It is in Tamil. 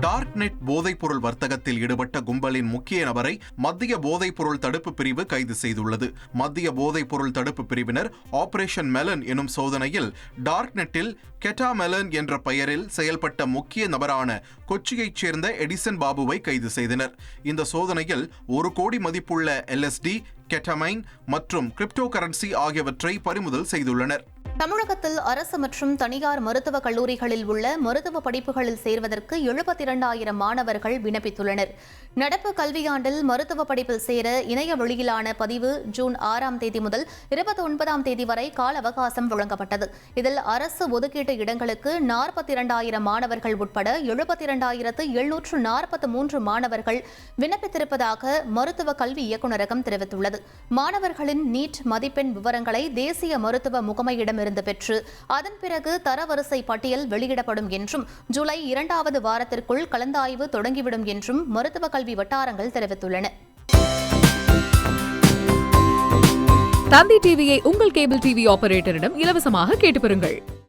டார்க் நெட் போதைப்பொருள் வர்த்தகத்தில் ஈடுபட்ட கும்பலின் முக்கிய நபரை மத்திய போதைப்பொருள் தடுப்பு பிரிவு கைது செய்துள்ளது. மத்திய போதைப்பொருள் தடுப்பு பிரிவினர் ஆபரேஷன் மெலன் எனும் சோதனையில் டார்க் நெட்டில் கெட்டா மெலன் என்ற பெயரில் செயல்பட்ட முக்கிய நபரான கொச்சியைச் சேர்ந்த எடிசன் பாபுவை கைது செய்தனர். இந்த சோதனையில் ஒரு கோடி மதிப்புள்ள எல்எஸ்டி கெட்டமைன் மற்றும் கிரிப்டோ கரன்சி ஆகியவற்றை பறிமுதல் செய்துள்ளனர். தமிழகத்தில் அரசு மற்றும் தனியார் மருத்துவக் கல்லூரிகளில் உள்ள மருத்துவ படிப்புகளில் சேர்வதற்கு எழுபத்தி இரண்டாயிரம் மாணவர்கள் விண்ணப்பித்துள்ளனர். நடப்பு கல்வியாண்டில் மருத்துவ படிப்பில் சேர இணைய வழியிலான பதிவு ஜூன் ஆறாம் தேதி முதல் இருபத்தி ஒன்பதாம் தேதி வரை கால அவகாசம் வழங்கப்பட்டது. இதில் அரசு ஒதுக்கீட்டு இடங்களுக்கு நாற்பத்தி இரண்டாயிரம் மாணவர்கள் உட்பட எழுபத்தி இரண்டாயிரத்து எழுநூற்று நாற்பத்தி மூன்று மாணவர்கள் விண்ணப்பித்திருப்பதாக மருத்துவ கல்வி இயக்குநரகம் தெரிவித்துள்ளது. மாணவர்களின் நீட் மதிப்பெண் விவரங்களை தேசிய மருத்துவ முகமையிடம் முகமையிடமிருந்து பெற்று அதன் பிறகு தரவரிசை பட்டியல் வெளியிடப்படும் என்றும் ஜூலை இரண்டாவது வாரத்திற்குள் கலந்தாய்வு தொடங்கிவிடும் என்றும் மருத்துவ கல்வி வட்டாரங்கள் தெரிவித்துள்ளன. தந்தி டிவியை உங்கள் கேபிள் டிவி ஆபரேட்டரிடம் இலவசமாக கேட்டு பெறுங்கள்.